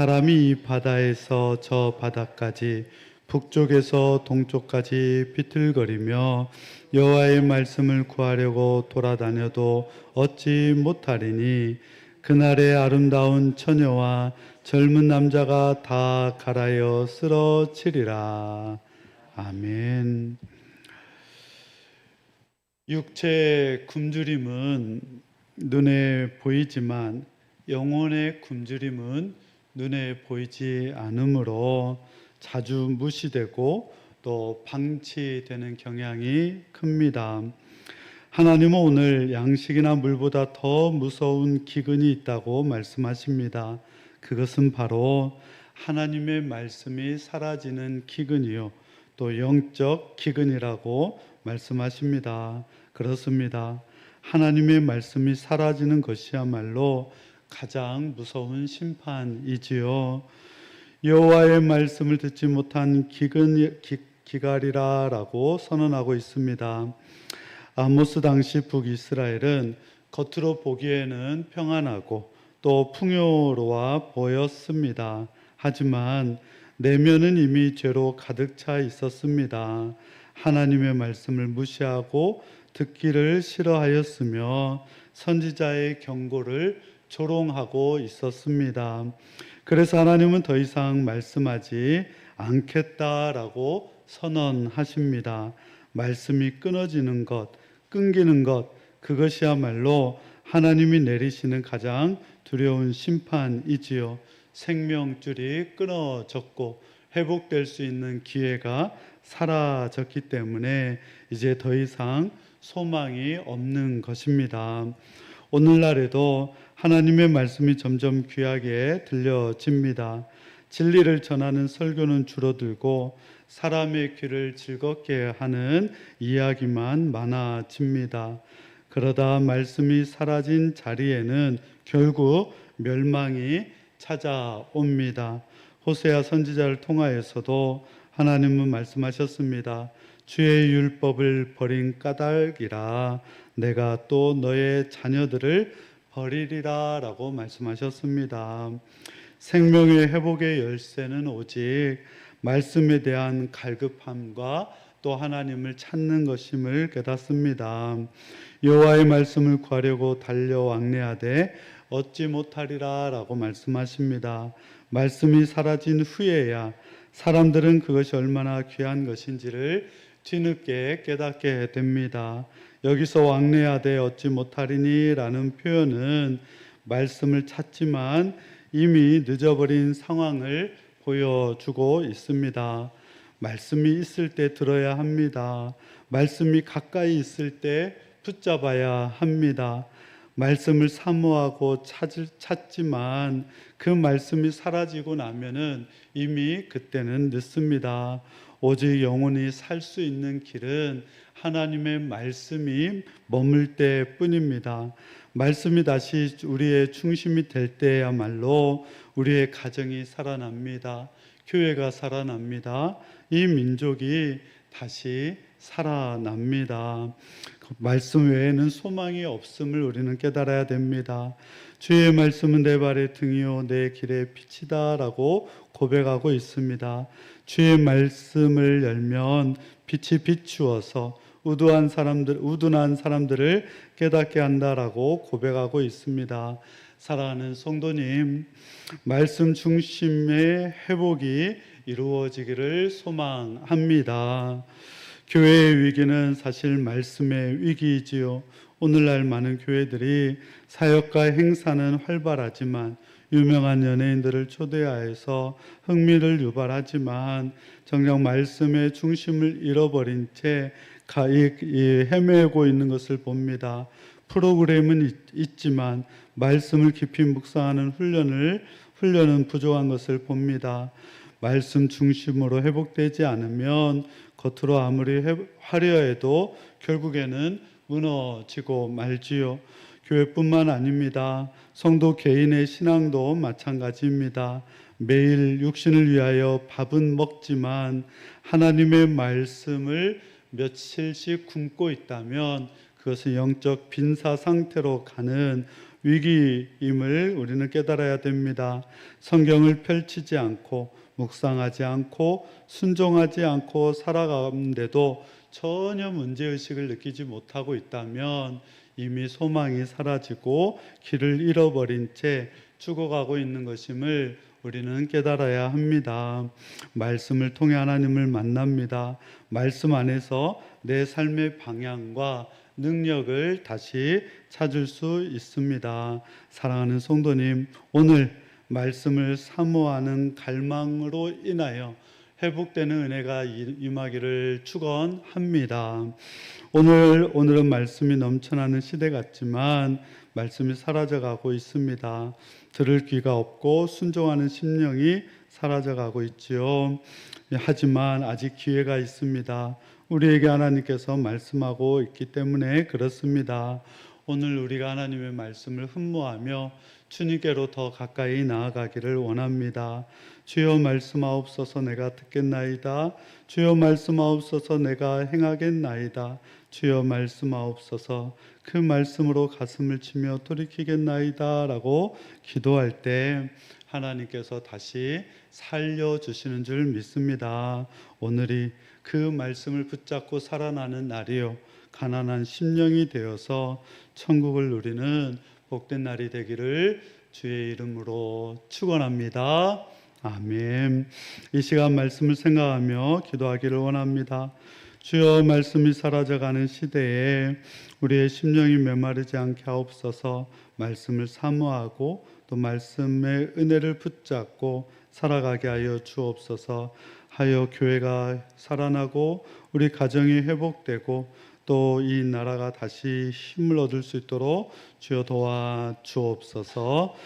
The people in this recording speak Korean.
사람이 이 바다에서 저 바다까지 북쪽에서 동쪽까지 비틀거리며 여호와의 말씀을 구하려고 돌아다녀도 얻지 못하리니 그날의 아름다운 처녀와 젊은 남자가 다 갈아여 쓰러지리라. 아멘. 육체의 굶주림은 눈에 보이지만 영혼의 굶주림은 눈에 보이지 않으므로 자주 무시되고 또 방치되는 경향이 큽니다. 하나님은 오늘 양식이나 물보다 더 무서운 기근이 있다고 말씀하십니다. 그것은 바로 하나님의 말씀이 사라지는 기근이요. 또 영적 기근이라고 말씀하십니다. 그렇습니다. 하나님의 말씀이 사라지는 것이야말로 가장 무서운 심판이지요. 여호와의 말씀을 듣지 못한 기근 기, 기갈이라라고 선언하고 있습니다. 아모스 당시 북이스라엘은 겉으로 보기에는 평안하고 또 풍요로워 보였습니다. 하지만 내면은 이미 죄로 가득 차 있었습니다. 하나님의 말씀을 무시하고 듣기를 싫어하였으며 선지자의 경고를 조롱하고 있었습니다. 그래서 하나님은 더 이상 말씀하지 않겠다라고 선언하십니다. 말씀이 끊어지는 것, 끊기는 것, 그것이야말로 하나님이 내리시는 가장 두려운 심판이지요. 생명줄이 끊어졌고 회복될 수 있는 기회가 사라졌기 때문에 이제 더 이상 소망이 없는 것입니다. 오늘날에도 하나님의 말씀이 점점 귀하게 들려집니다. 진리를 전하는 설교는 줄어들고 사람의 귀를 즐겁게 하는 이야기만 많아집니다. 그러다 말씀이 사라진 자리에는 결국 멸망이 찾아옵니다. 호세아 선지자를 통하여서도 하나님은 말씀하셨습니다. 주의 율법을 버린 까닭이라 내가 또 너의 자녀들을 버리리라라고 말씀하셨습니다. 생명의 회복의 열쇠는 오직 말씀에 대한 갈급함과 또 하나님을 찾는 것임을 깨닫습니다. 여호와의 말씀을 구하려고 달려 왕래하되 얻지 못하리라라고 말씀하십니다. 말씀이 사라진 후에야 사람들은 그것이 얼마나 귀한 것인지를 뒤늦게 깨닫게 됩니다. 여기서 왕래하되 얻지 못하리니라는 표현은 말씀을 찾지만 이미 늦어버린 상황을 보여주고 있습니다. 말씀이 있을 때 들어야 합니다. 말씀이 가까이 있을 때 붙잡아야 합니다. 말씀을 사모하고 찾을, 찾지만 그 말씀이 사라지고 나면은 이미 그때는 늦습니다. 오직 영혼이 살 수 있는 길은 하나님의 말씀이 머물 때 뿐입니다. 말씀이 다시 우리의 중심이 될 때야말로 우리의 가정이 살아납니다. 교회가 살아납니다. 이 민족이 다시 살아납니다. 말씀 외에는 소망이 없음을 우리는 깨달아야 됩니다. 주의 말씀은 내 발의 등이요 내 길의 빛이다라고 고백하고 있습니다. 주의 말씀을 열면 빛이 비추어서 우두한 사람들 우둔한 사람들을 깨닫게 한다라고 고백하고 있습니다. 사랑하는 성도님, 말씀 중심의 회복이 이루어지기를 소망합니다. 교회의 위기는 사실 말씀의 위기이지요. 오늘날 많은 교회들이 사역과 행사는 활발하지만 유명한 연예인들을 초대하여서 흥미를 유발하지만 정작 말씀의 중심을 잃어버린 채 헤매고 있는 것을 봅니다. 프로그램은 있지만 말씀을 깊이 묵상하는 훈련을 훈련은 부족한 것을 봅니다. 말씀 중심으로 회복되지 않으면 겉으로 아무리 화려해도 결국에는 무너지고 말지요. 교회뿐만 아닙니다. 성도 개인의 신앙도 마찬가지입니다. 매일 육신을 위하여 밥은 먹지만 하나님의 말씀을 며칠씩 굶고 있다면 그것은 영적 빈사 상태로 가는 위기임을 우리는 깨달아야 됩니다. 성경을 펼치지 않고 묵상하지 않고 순종하지 않고 살아가는데도 전혀 문제 의식을 느끼지 못하고 있다면 이미 소망이 사라지고 길을 잃어버린 채 죽어가고 있는 것임을 우리는 깨달아야 합니다. 말씀을 통해 하나님을 만납니다. 말씀 안에서 내 삶의 방향과 능력을 다시 찾을 수 있습니다. 사랑하는 성도님, 오늘 말씀을 사모하는 갈망으로 인하여 회복되는 은혜가 임하기를 축원합니다. 오늘 오늘은 말씀이 넘쳐나는 시대 같지만 말씀이 사라져가고 있습니다. 들을 귀가 없고 순종하는 심령이 사라져가고 있지요. 하지만 아직 기회가 있습니다. 우리에게 하나님께서 말씀하고 있기 때문에 그렇습니다. 오늘 우리가 하나님의 말씀을 흠모하며 주님께로 더 가까이 나아가기를 원합니다. 주여 말씀하옵소서 내가 듣겠나이다. 주여 말씀하옵소서 내가 행하겠나이다. 주여 말씀하옵소서 그 말씀으로 가슴을 치며 돌이키겠나이다 라고 기도할 때 하나님께서 다시 살려 주시는 줄 믿습니다. 오늘이 그 말씀을 붙잡고 살아나는 날이요 가난한 심령이 되어서 천국을 누리는 복된 날이 되기를 주의 이름으로 축원합니다. 아멘. 이 시간 말씀을 생각하며 기도하기를 원합니다. 주여 말씀이 사라져가는 시대에 우리의 심령이 메마르지 않게 하옵소서 말씀을 사모하고 또 말씀의 은혜를 붙잡고 살아가게 하여 주옵소서 하여 교회가 살아나고 우리 가정이 회복되고 또 이 나라가 다시 힘을 얻을 수 있도록 주여 도와 주옵소서